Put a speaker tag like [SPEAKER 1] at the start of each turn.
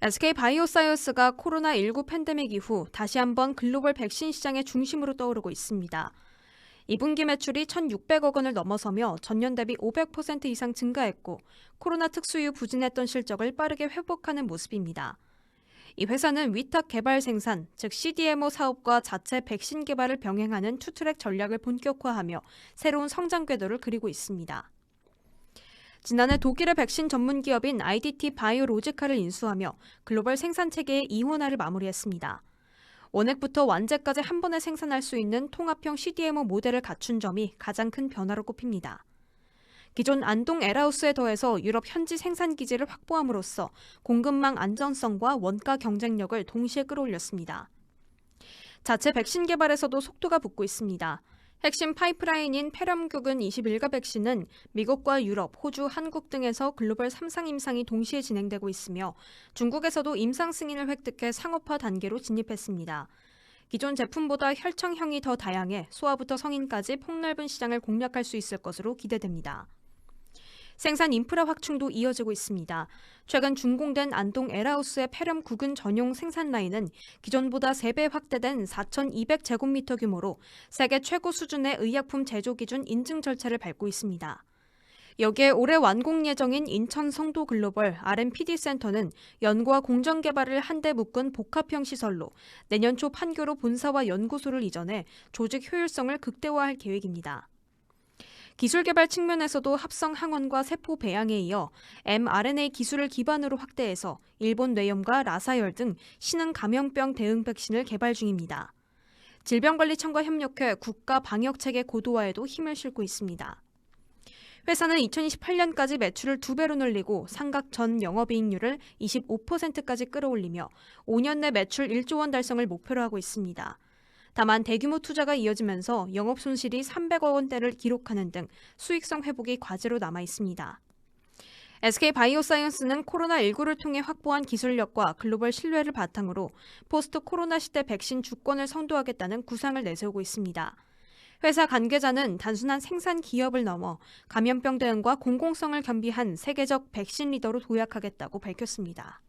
[SPEAKER 1] SK 바이오사이언스가 코로나19 팬데믹 이후 다시 한번 글로벌 백신 시장의 중심으로 떠오르고 있습니다. 2분기 매출이 1,600억 원을 넘어서며 전년 대비 500% 이상 증가했고 코로나 특수 이후 부진했던 실적을 빠르게 회복하는 모습입니다. 이 회사는 위탁 개발 생산, 즉 CDMO 사업과 자체 백신 개발을 병행하는 투트랙 전략을 본격화하며 새로운 성장 궤도를 그리고 있습니다. 지난해 독일의 백신 전문 기업인 IDT 바이오로지카를 인수하며 글로벌 생산 체계의 이원화를 마무리했습니다. 원액부터 완제까지 한 번에 생산할 수 있는 통합형 CDMO 모델을 갖춘 점이 가장 큰 변화로 꼽힙니다. 기존 안동 에라우스에 더해서 유럽 현지 생산 기지를 확보함으로써 공급망 안전성과 원가 경쟁력을 동시에 끌어올렸습니다. 자체 백신 개발에서도 속도가 붙고 있습니다. 핵심 파이프라인인 페럼국은 21가 백신은 미국과 유럽, 호주, 한국 등에서 글로벌 3상 임상이 동시에 진행되고 있으며 중국에서도 임상 승인을 획득해 상업화 단계로 진입했습니다. 기존 제품보다 혈청형이 더 다양해 소아부터 성인까지 폭넓은 시장을 공략할 수 있을 것으로 기대됩니다. 생산 인프라 확충도 이어지고 있습니다. 최근 준공된 안동 에라우스의 폐렴 구근 전용 생산 라인은 기존보다 3배 확대된 4,200제곱미터 규모로 세계 최고 수준의 의약품 제조 기준 인증 절차를 밟고 있습니다. 여기에 올해 완공 예정인 인천 성도 글로벌 R&PD 센터는 연구와 공정 개발을 한데 묶은 복합형 시설로 내년 초 판교로 본사와 연구소를 이전해 조직 효율성을 극대화할 계획입니다. 기술 개발 측면에서도 합성 항원과 세포 배양에 이어 mRNA 기술을 기반으로 확대해서 일본 뇌염과 라사열 등 신흥 감염병 대응 백신을 개발 중입니다. 질병관리청과 협력해 국가 방역 체계 고도화에도 힘을 싣고 있습니다. 회사는 2028년까지 매출을 두 배로 늘리고 상각 전 영업이익률을 25%까지 끌어올리며 5년 내 매출 1조 원 달성을 목표로 하고 있습니다. 다만 대규모 투자가 이어지면서 영업 손실이 300억 원대를 기록하는 등 수익성 회복이 과제로 남아 있습니다. SK 바이오사이언스는 코로나19를 통해 확보한 기술력과 글로벌 신뢰를 바탕으로 포스트 코로나 시대 백신 주권을 선도하겠다는 구상을 내세우고 있습니다. 회사 관계자는 단순한 생산 기업을 넘어 감염병 대응과 공공성을 겸비한 세계적 백신 리더로 도약하겠다고 밝혔습니다.